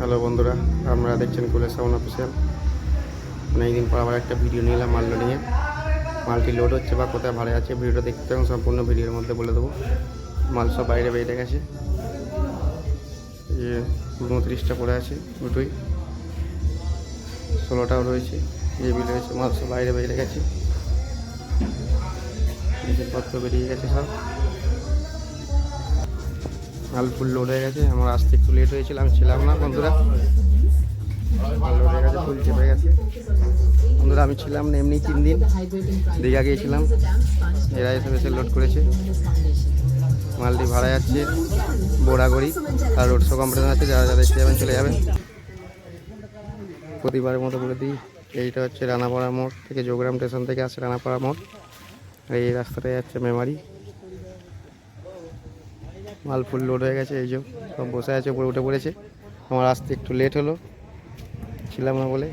Hello বন্ধুরা, আপনারা দেখছেন কুলের সাউন্ড অফিসিয়াল। অনেকদিন পর আবার একটা ভিডিও নিলাম মাল নিয়ে। মালটি লোড হচ্ছে বা কোথায় ভাড়া আছে, ভিডিওটা দেখতে এবং সম্পূর্ণ ভিডিওর মধ্যে বলে দেবো। মাল সব বাইরে বেরিয়ে গেছে। যে উনত্রিশটা পড়ে আছে দুটোই। ষোলোটাও রয়েছে যে বিল রয়েছে, মাল সব বাইরে বেরিয়ে গেছে। জিনিসপত্র বেরিয়ে গেছে সব। মাল ফুল লোড হয়ে গেছে। আমার আসতে একটু লেট হয়েছিল, আমি ছিলাম না, বন্ধুরা। মাল লোড হয়ে গেছে ফুল গেছে। বন্ধুরা, আমি ছিলাম না এমনি তিন দিন। দীঘা গিয়েছিলাম। এরা এসে এসে লোড করেছে। মালটি ভাড়া যাচ্ছে বোড়াগড়ি আর রোড শো কম্পিটিশন আছে, যারা যারা যাবেন, চলে যাবেন। প্রতিবারের মতো বলে দিই, এইটা হচ্ছে রানাপাড়া মোড় থেকে যোগরাম স্টেশন থেকে আসছে রানাপাড়া মোড়। এই রাস্তাটায় যাচ্ছে মেমারি মাল ফুল লোড হয়ে গেছে, এই যে সব বসে আছে, উপরে উঠে পড়েছে। আমার আসতে একটু লেট হলো, ছিলাম না বলে।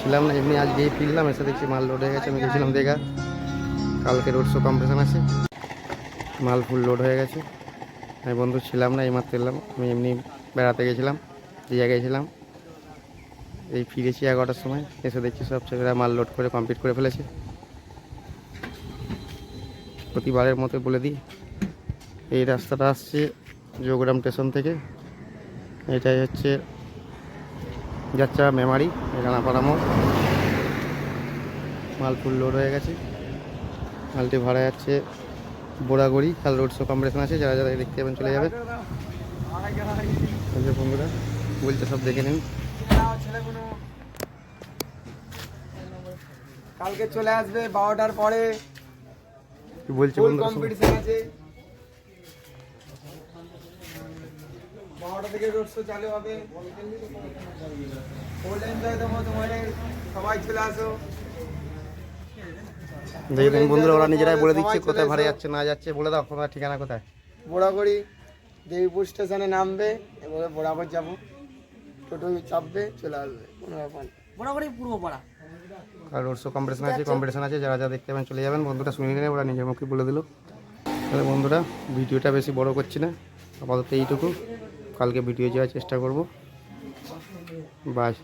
ছিলাম না, এমনি আজ গিয়ে ফিরলাম, এসে দেখছি মাল লোড হয়ে গেছে, আমি গেছিলাম দেখা কালকে রোড শো কম্পিটিশন আছে, মাল ফুল লোড হয়ে গেছে। আমি বন্ধু ছিলাম না এই মাত্র এলাম, আমি এমনি বেড়াতে গেছিলাম দিয়ে গেছিলাম। এই ফিরেছি এগারোটার সময়, এসে দেখছি সব ছেলেরা মাল লোড করে কমপ্লিট করে ফেলেছে। প্রতিবারের মতো বলে দিই এই রাস্তাটা আসছে যোগরাম স্টেশন থেকে। এটাই হচ্ছে যাচ্ছে মেমারি রানাপাড়া মোড়। মাল ফুল লোড হয়ে গেছে। মালটি ভাড়া যাচ্ছে বোড়াগড়ি কাল রোড শো কম্পিটিশন আছে। যারা যারা দেখতে পাবেন চলে যাবে। বন্ধুরা বলছে সব দেখে নিন। কালকে চলে আসবে বারোটার পরে। বলছে কম্পিটিশন আছে। বারোটা থেকে রোড শো চালু হবে। ফুল এনজয় দেবো তোমাদের সবাই চলে আসো। দেখে নিন বন্ধুরা ওরা নিজেরাই বলে দিচ্ছে কোথায় ভাড়া যাচ্ছে না যাচ্ছে বলে দাও তোমার ঠিকানা কোথায়? বোড়াগড়ি দেবীপুর স্টেশনে নামবে এবারে বোড়াগড় যাব। টোটো চাপবে চলে আসবে কোনো ব্যাপার না। মোটামুটি পূর্ব পাড়া। আর রোড শো কম্পিটিশন আছে কম্পিটিশন আছে যারা যারা দেখতে পাবেন চলে যাবেন। বন্ধুরা শুনে নিলেন ওরা নিজের মুখে বলে দিল। তাহলে বন্ধুরা ভিডিওটা বেশি বড় করছি না আপাতত এইটুকু। কালকে ভিডিও যাওয়ার চেষ্টা করব। বাই।